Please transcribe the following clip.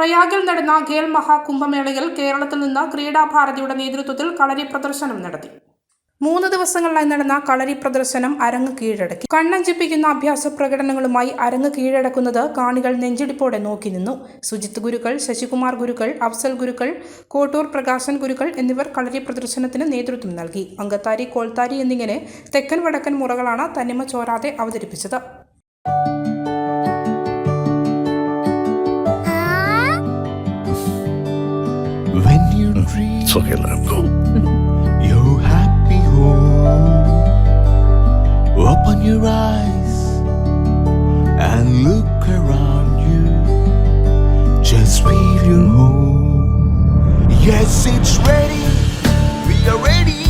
പ്രയാഗിൽ നടന്ന ഖേൽ മഹാകുംഭമേളയിൽ കേരളത്തിൽ നിന്ന് ക്രീഡാഭാരതിയുടെ നേതൃത്വത്തിൽ കളരി പ്രദർശനം നടത്തി. മൂന്ന് ദിവസങ്ങളിലായി നടന്ന കളരി പ്രദർശനം അരങ്ങ് കീഴടക്കി. കണ്ണഞ്ചിപ്പിക്കുന്ന അഭ്യാസ പ്രകടനങ്ങളുമായി അരങ്ങ് കീഴടക്കുന്നത് കാണികൾ നെഞ്ചിടിപ്പോടെ നോക്കി നിന്നു. സുജിത് ഗുരുക്കൾ ശശികുമാർ ഗുരുക്കൾ അഫ്സൽ ഗുരുക്കൾ കോട്ടൂർ പ്രകാശൻ ഗുരുക്കൾ എന്നിവർ കളരി പ്രദർശനത്തിന് നേതൃത്വം നൽകി. അങ്കത്താരി കോൾത്താരി എന്നിങ്ങനെ തെക്കൻ വടക്കൻ മുറകളാണ് തന്നിമ ചോരാതെ അവതരിപ്പിച്ചത്. It's okay, him go. your happy home, open your eyes and look around you. Just feel your home. Yes, it's ready. We are ready